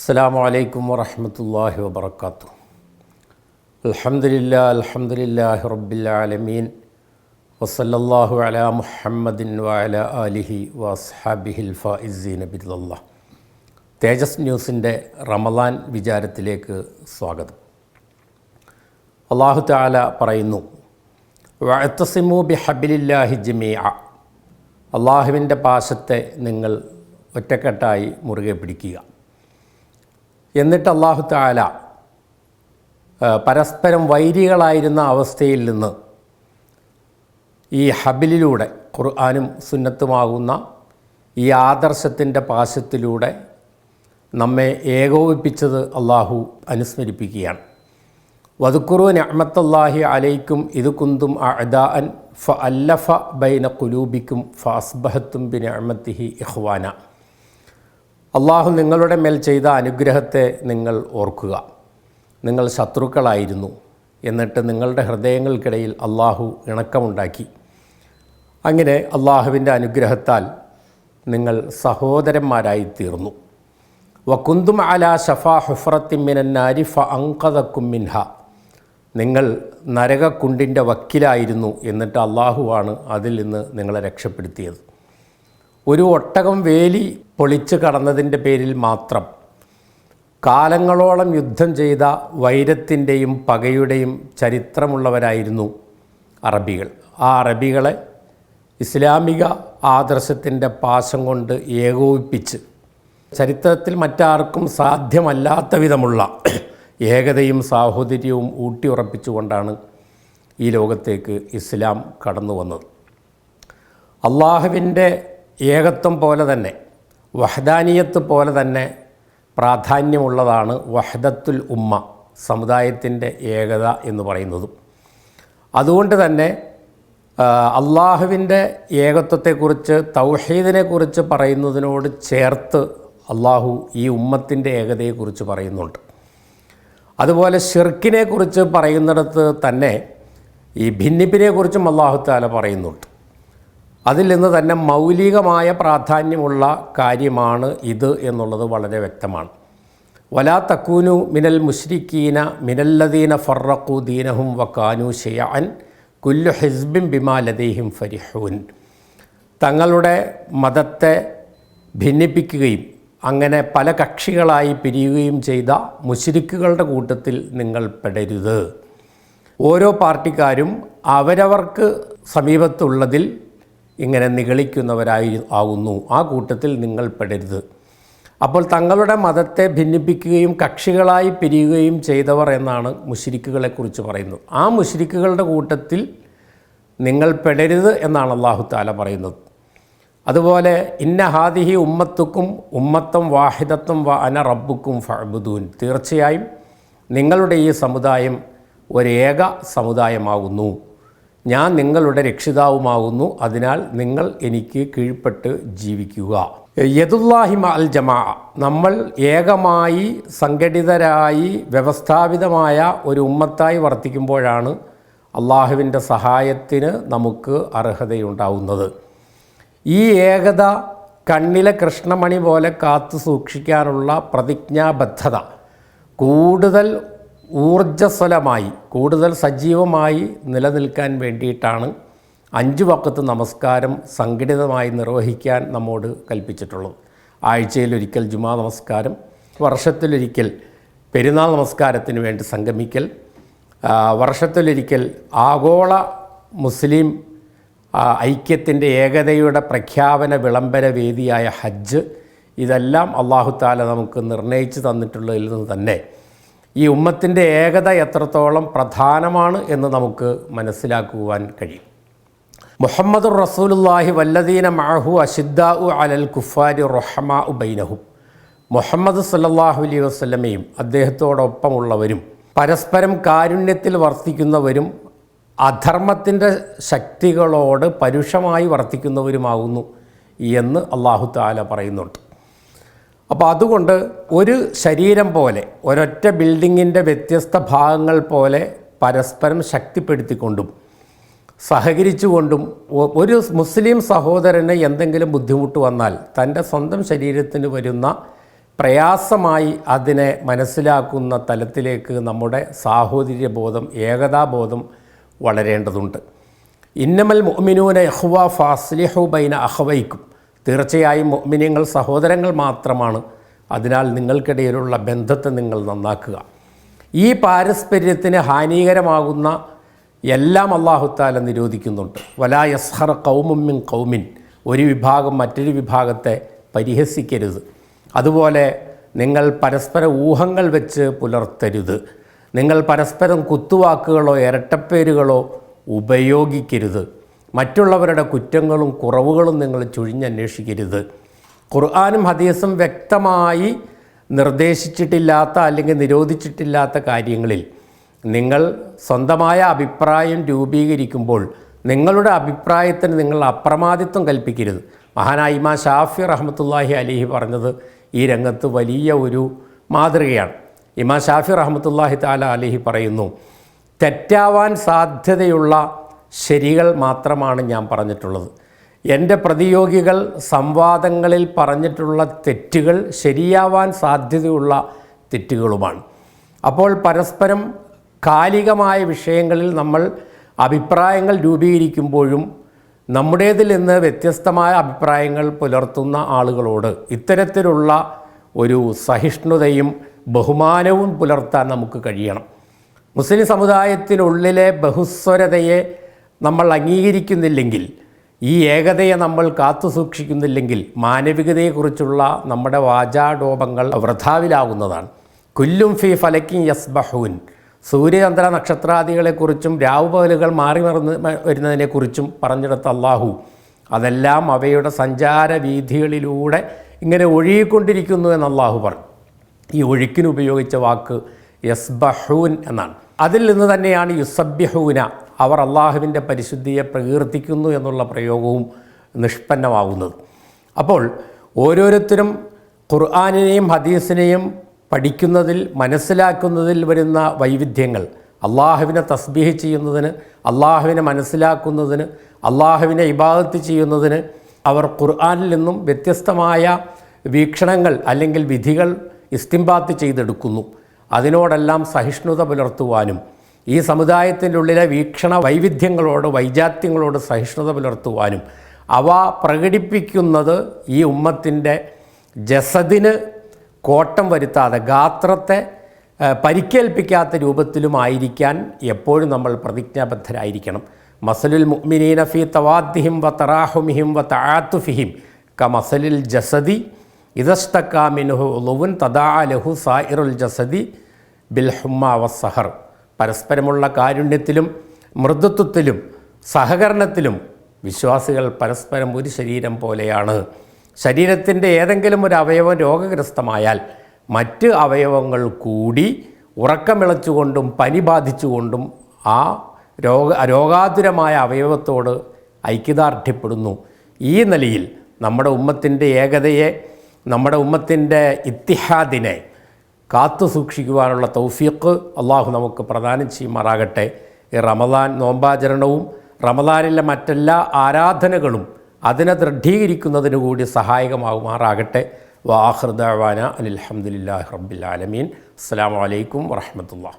അസ്സാം വലൈക്കും വറഹമത്തല്ലാഹി വാത്തു അലഹമില്ല അൽഹംദുലില്ലാഹി റബ്ബിൽ വസല്ലല്ലാഹു അലാ മുഹമ്മദിൻ വാല ആലിഹി വസ്ഹാബിഹിൽ ഫായിസീന ബില്ലാ തേജസ് ന്യൂസിന്റെ റമലാൻ വിചാരത്തിലേക്ക് സ്വാഗതം. അള്ളാഹു താല പറയുന്നു വഅത്തസിമു ബി ഹബിലില്ലാഹി ജമീഅ. അള്ളാഹുവിന്റെ പാശത്തെ നിങ്ങൾ ഒറ്റക്കെട്ടായി മുറുകെ പിടിക്കുക. എന്നിട്ട് അള്ളാഹു താല പരസ്പരം വൈരികളായിരുന്ന അവസ്ഥയിൽ നിന്ന് ഈ ഹബിലിലൂടെ ഖുർആാനും സുന്നത്തുമാകുന്ന ഈ ആദർശത്തിന്റെ പാശത്തിലൂടെ നമ്മെ ഏകോപിപ്പിച്ചത് അള്ളാഹു അനുസ്മരിപ്പിക്കുകയാണ്. വതുക്കുറു നഅമത്തല്ലാഹി അലൈക്കും ഇത് കുന്തും അഅദാഅൻ ഫ അല്ലഫ ബൈന കുലൂബിക്കും ഫ അസ്ബഹത്തും ബിൻ അഹമ്മത്തിഹി ഇഖ്വാന. അള്ളാഹു നിങ്ങളുടെ മേൽ ചെയ്ത അനുഗ്രഹത്തെ നിങ്ങൾ ഓർക്കുക. നിങ്ങൾ ശത്രുക്കളായിരുന്നു. എന്നിട്ട് നിങ്ങളുടെ ഹൃദയങ്ങൾക്കിടയിൽ അള്ളാഹു ഇണക്കമുണ്ടാക്കി. അങ്ങനെ അള്ളാഹുവിന്റെ അനുഗ്രഹത്താൽ നിങ്ങൾ സഹോദരന്മാരായി തീർന്നു. വക്കുന്തും അല ഷഫാ ഹുഫറത്തിമിനാരി ഫ അങ്കതക്കും മിൻഹ. നിങ്ങൾ നരകക്കുണ്ടിന്റെ വക്കിലായിരുന്നു എന്നിട്ട് അള്ളാഹുവാണ് അതിൽ നിന്ന് നിങ്ങളെ രക്ഷപ്പെടുത്തിയത്. ഒരു ഒട്ടകം വേലി പൊളിച്ചു കടന്നതിന്റെ പേരിൽ മാത്രം. കാലങ്ങളോളം യുദ്ധം ചെയ്ത വൈരത്തിന്റെയും പകയുടെയും ചരിത്രമുള്ളവരായിരുന്നു അറബികൾ. ആ അറബികളെ ഇസ്ലാമിക ആദർശത്തിന്റെ പാശം കൊണ്ട് ഏകോപിപ്പിച്ച് ചരിത്രത്തിൽ മറ്റാർക്കും സാധ്യമല്ലാത്ത വിധമുള്ള ഏകതയും സാഹോദര്യവും ഊട്ടിയുറപ്പിച്ചുകൊണ്ടാണ് ഈ ലോകത്തേക്ക് ഇസ്ലാം കടന്നു വന്നത് അള്ളാഹുവിന്റെ ഏകത്വം പോലെ തന്നെ വഹദാനിയത്ത് പോലെ തന്നെ പ്രാധാന്യമുള്ളതാണ് വഹ്ദത്തുൽ ഉമ്മ സമുദായത്തിന്റെ ഏകത എന്ന് പറയുന്നതും. അതുകൊണ്ട് തന്നെ അള്ളാഹുവിന്റെ ഏകത്വത്തെക്കുറിച്ച് തൗഹീദിനെക്കുറിച്ച് പറയുന്നതിനോട് ചേർത്ത് അള്ളാഹു ഈ ഉമ്മത്തിന്റെ ഏകതയെക്കുറിച്ച് പറയുന്നുണ്ട്. അതുപോലെ ഷിർക്കിനെക്കുറിച്ച് പറയുന്നിടത്ത് തന്നെ ഈ ഭിന്നിപ്പിനെക്കുറിച്ചും അള്ളാഹു താല പറയുന്നുണ്ട്. അതിൽ നിന്ന് തന്നെ മൗലികമായ പ്രാധാന്യമുള്ള കാര്യമാണ് ഇത് എന്നുള്ളത് വളരെ വ്യക്തമാണ്. വലാ തക്കൂനു മിനൽ മുഷ്രിക്കീന മിനല്ലദീന ഫറഖു ദീനഹും വക്കാനു ഷെയ്യാൻ കുല്ലു ഹിസ്ബിം ബിമാ ലദീഹിം ഫരിഹൂൻ. തങ്ങളുടെ മതത്തെ ഭിന്നിപ്പിക്കുകയും അങ്ങനെ പല കക്ഷികളായി പിരിയുകയും ചെയ്ത മുഷിരിക്കുകളുടെ കൂട്ടത്തിൽ നിങ്ങൾ പെടരുത്. ഓരോ പാർട്ടിക്കാരും അവരവർക്ക് സമീപത്തുള്ളതിൽ ഇങ്ങനെ നിഗളിക്കുന്നവരായി ആകുന്നു ആ കൂട്ടത്തിൽ നിങ്ങൾ പെടരുത്. അപ്പോൾ തങ്ങളുടെ മതത്തെ ഭിന്നിപ്പിക്കുകയും കക്ഷികളായി പിരിയുകയും ചെയ്തവർ എന്നാണ് മുഷിരിക്കുകളെക്കുറിച്ച് പറയുന്നത്. ആ മുഷിരിക്കുകളുടെ കൂട്ടത്തിൽ നിങ്ങൾ പെടരുത് എന്നാണ് അള്ളാഹു താല പറയുന്നത്. അതുപോലെ ഇന്ന ഹാദിഹി ഉമ്മത്തുക്കും ഉമ്മത്തം വാഹിദത്തും വ അന റബ്ബുക്കും ഫഅബുദൂൻ. തീർച്ചയായും നിങ്ങളുടെ ഈ സമുദായം ഒരേക സമുദായമാകുന്നു. ഞാൻ നിങ്ങളുടെ രക്ഷിതാവുമാകുന്നു അതിനാൽ നിങ്ങൾ എനിക്ക് കീഴ്പ്പെട്ട് ജീവിക്കുക. യദുല്ലാഹിമ അൽ ജമാ നമ്മൾ ഏകമായി സംഘടിതരായി വ്യവസ്ഥാപിതമായ ഒരു ഉമ്മത്തായി വർത്തിക്കുമ്പോഴാണ് അള്ളാഹുവിന്റെ സഹായത്തിന് നമുക്ക് അർഹതയുണ്ടാവുന്നത്. ഈ ഏകത കണ്ണിലെ കൃഷ്ണമണി പോലെ കാത്തു സൂക്ഷിക്കാനുള്ള പ്രതിജ്ഞാബദ്ധത കൂടുതൽ ഊർജസ്വലമായി കൂടുതൽ സജീവമായി നിലനിൽക്കാൻ വേണ്ടിയിട്ടാണ് അഞ്ച് വക്കത്ത് നമസ്കാരം സംഘടിതമായി നിർവഹിക്കാൻ നമ്മോട് കൽപ്പിച്ചിട്ടുള്ളത്. ആഴ്ചയിലൊരിക്കൽ ജുമാ നമസ്കാരം വർഷത്തിലൊരിക്കൽ പെരുന്നാൾ നമസ്കാരത്തിന് വേണ്ടി സംഗമിക്കൽ വർഷത്തിലൊരിക്കൽ ആഗോള മുസ്ലിം ഐക്യത്തിന്റെ ഏകതയുടെ പ്രഖ്യാപന വിളംബര വേദിയായ ഹജ്ജ് ഇതെല്ലാം അള്ളാഹു താല നമുക്ക് നിർണയിച്ച് തന്നിട്ടുള്ളതിൽ നിന്ന് തന്നെ ഈ ഉമ്മത്തിന്റെ ഏകത എത്രത്തോളം പ്രധാനമാണ് എന്ന് നമുക്ക് മനസ്സിലാക്കുവാൻ കഴിയും. മുഹമ്മദ് റസൂലുല്ലാഹി വല്ലദീന മാഹു അഷിദ്ദ ഉ അലൽ കുഫാരി റൊഹമാ ഉബൈനഹും മുഹമ്മദ് സല്ലാഹു അലൈഹി വസ്ലമയും അദ്ദേഹത്തോടൊപ്പമുള്ളവരും പരസ്പരം കാരുണ്യത്തിൽ വർത്തിക്കുന്നവരും അധർമ്മത്തിന്റെ ശക്തികളോട് പരുഷമായി വർത്തിക്കുന്നവരുമാകുന്നു എന്ന് അള്ളാഹു താല പറയുന്നുണ്ട്. അപ്പോൾ അതുകൊണ്ട് ഒരു ശരീരം പോലെ ഒരൊറ്റ ബിൽഡിങ്ങിന്റെ വ്യത്യസ്ത ഭാഗങ്ങൾ പോലെ പരസ്പരം ശക്തിപ്പെടുത്തിക്കൊണ്ടും സഹകരിച്ചുകൊണ്ടും ഒരു മുസ്ലിം സഹോദരന് എന്തെങ്കിലും ബുദ്ധിമുട്ട് വന്നാൽ തന്റെ സ്വന്തം ശരീരത്തിന് വരുന്ന പ്രയാസമായി അതിനെ മനസ്സിലാക്കുന്ന തലത്തിലേക്ക് നമ്മുടെ സാഹോദര്യബോധം ഏകതാബോധം വളരേണ്ടതുണ്ട്. ഇന്നമൽ മുഅ്മിനൂന യഹ്വ ഫാസ്ലിഹു ബൈന അഹ്വൈക്കും തീർച്ചയായും മുഅ്മിനീങ്ങൾ സഹോദരങ്ങൾ മാത്രമാണ്. അതിനാൽ നിങ്ങൾക്കിടയിലുള്ള ബന്ധത്തെ നിങ്ങൾ നന്നാക്കുക. ഈ പാരസ്പര്യത്തിന് ഹാനികരമാകുന്ന എല്ലാം അള്ളാഹുത്താല നിരോധിക്കുന്നുണ്ട്. വലാ യസ്ഹർ കൗമുമ്മിൻ കൗമിൻ ഒരു വിഭാഗം മറ്റൊരു വിഭാഗത്തെ പരിഹസിക്കരുത്. അതുപോലെ നിങ്ങൾ പരസ്പര ഊഹങ്ങൾ വെച്ച് പുലർത്തരുത്. നിങ്ങൾ പരസ്പരം കുത്തുവാക്കുകളോ ഇരട്ടപ്പേരുകളോ ഉപയോഗിക്കരുത്. മറ്റുള്ളവരുടെ കുറ്റങ്ങളും കുറവുകളും നിങ്ങൾ ചുഴിഞ്ഞന്വേഷിക്കരുത്. ഖുർആാനും ഹദീസും വ്യക്തമായി നിർദ്ദേശിച്ചിട്ടില്ലാത്ത അല്ലെങ്കിൽ നിരോധിച്ചിട്ടില്ലാത്ത കാര്യങ്ങളിൽ നിങ്ങൾ സ്വന്തമായ അഭിപ്രായം രൂപീകരിക്കുമ്പോൾ നിങ്ങളുടെ അഭിപ്രായത്തിന് നിങ്ങൾ അപ്രമാദിത്വം കൽപ്പിക്കരുത്. മഹാനായ ഇമാ ഷാഫി റഹമത്തുല്ലാഹി അലിഹി പറഞ്ഞത് ഈ രംഗത്ത് വലിയ ഒരു മാതൃകയാണ്. ഇമാ ഷാഫി റഹമത്തുല്ലാഹി താല അലിഹി പറയുന്നു തെറ്റാവാൻ സാധ്യതയുള്ള ശരികൾ മാത്രമാണ് ഞാൻ പറഞ്ഞിട്ടുള്ളത്. എന്റെ പ്രതിയോഗികൾ സംവാദങ്ങളിൽ പറഞ്ഞിട്ടുള്ള തെറ്റുകൾ ശരിയാവാൻ സാധ്യതയുള്ള തെറ്റുകളുമാണ്. അപ്പോൾ പരസ്പരം കാലികമായ വിഷയങ്ങളിൽ നമ്മൾ അഭിപ്രായങ്ങൾ രൂപീകരിക്കുമ്പോഴും നമ്മുടേതിൽ നിന്ന് വ്യത്യസ്തമായ അഭിപ്രായങ്ങൾ പുലർത്തുന്ന ആളുകളോട് ഇത്തരത്തിലുള്ള ഒരു സഹിഷ്ണുതയും ബഹുമാനവും പുലർത്താൻ നമുക്ക് കഴിയണം. മുസ്ലിം സമുദായത്തിനുള്ളിലെ ബഹുസ്വരതയെ നമ്മൾ അംഗീകരിക്കുന്നില്ലെങ്കിൽ ഈ ഏകതയെ നമ്മൾ കാത്തു സൂക്ഷിക്കുന്നില്ലെങ്കിൽ മാനവികതയെക്കുറിച്ചുള്ള നമ്മുടെ വാചാടോപങ്ങൾ വൃഥാവിലാകുന്നതാണ്. കുല്ലും ഫി ഫലക്കിൻ യസ്ബഹൂൻ. സൂര്യചന്ദ്ര നക്ഷത്രാദികളെക്കുറിച്ചും രാവുപകലുകൾ മാറി മറന്ന് വരുന്നതിനെക്കുറിച്ചും പറഞ്ഞെടുത്ത അള്ളാഹു അതെല്ലാം അവയുടെ സഞ്ചാര വീഥികളിലൂടെ ഇങ്ങനെ ഒഴുകിക്കൊണ്ടിരിക്കുന്നു എന്ന് അള്ളാഹു പറഞ്ഞു. ഈ ഒഴുക്കിന് ഉപയോഗിച്ച വാക്ക് യസ്ബഹൂൻ എന്നാണ്. അതിൽ നിന്ന് തന്നെയാണ് യുസബ്യഹൂന അവർ അള്ളാഹുവിന്റെ പരിശുദ്ധിയെ പ്രകീർത്തിക്കുന്നു എന്നുള്ള പ്രയോഗവും നിഷ്പന്നമാകുന്നത്. അപ്പോൾ ഓരോരുത്തരും ഖുർആാനിനെയും ഹദീസിനെയും പഠിക്കുന്നതിൽ മനസ്സിലാക്കുന്നതിൽ വരുന്ന വൈവിധ്യങ്ങൾ അള്ളാഹുവിനെ തസ്ബീഹ് ചെയ്യുന്നതിന് അള്ളാഹുവിനെ മനസ്സിലാക്കുന്നതിന് അള്ളാഹുവിനെ ഇബാദത്ത് ചെയ്യുന്നതിന് അവർ ഖുർആാനിൽ നിന്നും വ്യത്യസ്തമായ വീക്ഷണങ്ങൾ അല്ലെങ്കിൽ വിധികൾ ഇസ്തിംബാത്ത് ചെയ്തെടുക്കുന്നു. അതിനോടെല്ലാം സഹിഷ്ണുത പുലർത്തുവാനും ഈ സമുദായത്തിന്റെ ഉള്ളിലെ വീക്ഷണ വൈവിധ്യങ്ങളോട് വൈജാത്യങ്ങളോട് സഹിഷ്ണുത പുലർത്തുവാനും അവ പ്രകടിപ്പിക്കുന്നത് ഈ ഉമ്മത്തിന്റെ ജസദിന് കോട്ടം വരുത്താതെ ഗാത്രത്തെ പരിക്കേൽപ്പിക്കാത്ത രൂപത്തിലുമായിരിക്കാൻ എപ്പോഴും നമ്മൾ പ്രതിജ്ഞാബദ്ധരായിരിക്കണം. മസലുൽ മുഅ്മിനീന ഫി തവാദ്ദിഹിം വ തറാഹുമിഹിം വ തആത്തുഫിഹിം. ക മസലിൽ ജസദി ഇതസ്തക്കാമിനുഹു ഉളുവുൻ തദാ ലഹു സായിറുൽ ജസദി ബിൽ ഹുമ്മ വസ്സഹർ പരസ്പരമുള്ള കാരുണ്യത്തിലും മൃദുത്വത്തിലും സഹകരണത്തിലും വിശ്വാസികൾ പരസ്പരം ഒരു ശരീരം പോലെയാണ്. ശരീരത്തിന്റെ ഏതെങ്കിലും ഒരു അവയവം രോഗഗ്രസ്തമായാൽ മറ്റ് അവയവങ്ങൾ കൂടി ഉറക്കമിളച്ചുകൊണ്ടും പനി ബാധിച്ചുകൊണ്ടും ആ രോഗ രോഗാതുരമായ അവയവത്തോട് ഐക്യദാർഢ്യപ്പെടുന്നു. ഈ നിലയിൽ നമ്മുടെ ഉമ്മത്തിന്റെ ഏകതയെ നമ്മുടെ ഉമ്മത്തിന്റെ ഇത്തിഹാദിനെ കാത്തു സൂക്ഷിക്കുവാനുള്ള തൗഫീഖ് അള്ളാഹു നമുക്ക് പ്രദാനം ചെയ്യുമാറാകട്ടെ. ഈ റമദാൻ നോമ്പാചരണവും റമദാനിലെ മറ്റെല്ലാ ആരാധനകളും അതിനെ ദൃഢീകരിക്കുന്നതിന് കൂടി സഹായകമാകുമാറാകട്ടെ. വാഹൃദാന അലഹമുല്ലാ റബ്ബിൽ ആലമീൻ. അസ്സാം വലൈക്കും വറഹമത്തുള്ള